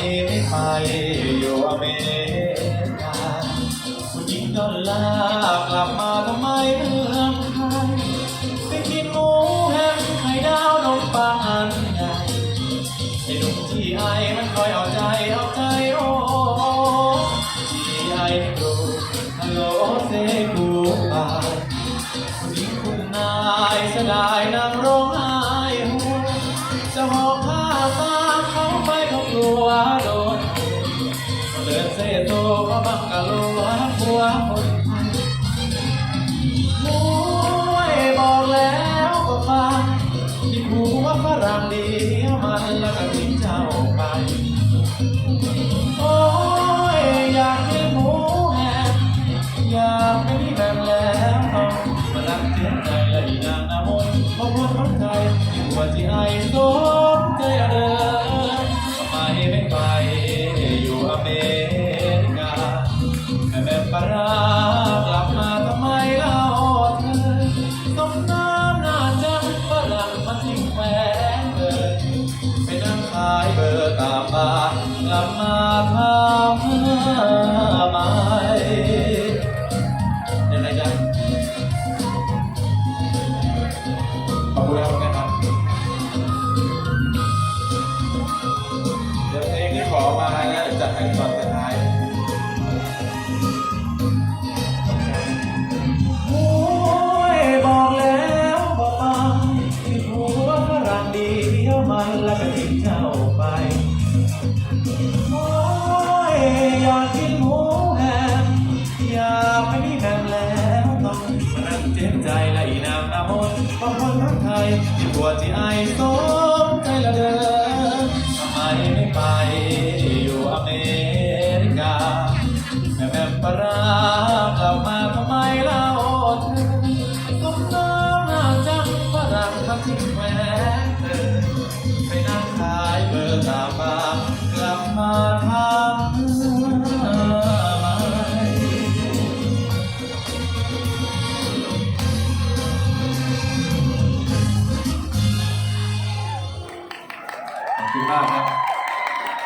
ไม่ไปอยู่อเมริกาผู้หญิงดอลลาร์กลับมาทำไมเมืองไทยไปกินหมูแฮมไข่ดาวนมปังอันใหญ่ไอ้หนุ่มที่ไอมันคอยเอาใจเอาใจโอ้ที่ไอดูฮัลโหลเซกูบายผู้หญิงคุณนายเสดายนางร้อง ฝรั่งเดียวมันแล้วก็ทิ้งเจ้าไป โอ้ยอยากกินหมูแฮมอยากไม่มีแบบแล้วต้องมารักเสียใจและอีนางนามนเพราะคนคนไทยที่หัวที่ไอ้สมใจเดินทำไมไม่ไปอยู่อเมริกาแม่แม่ปลา บานกลับมาทำไมยังไงจ๊ะขอบคุณแล้วนครับเดี๋ยวเพลงที่ขอมานะเดี๋ยวจัดให้ตอนสุดท้ายโอ้ยบอกแล้วบอกไปที่ผัวฝรั่งเดียวมันแล้วก็ทิ้งเจ้าไป บางคนรักไทยตัวที่ไอสมใจละเดอนทำไมไม่ไปอยู่อเมริกาแม่แม่ปรากลับมาทำไมเล่าเธอต้สมน้ำหน้าจังฝรั่งทำทิ้งแม่เธอไปนั่งขายเบอร์ตามมากลับมา มากครับ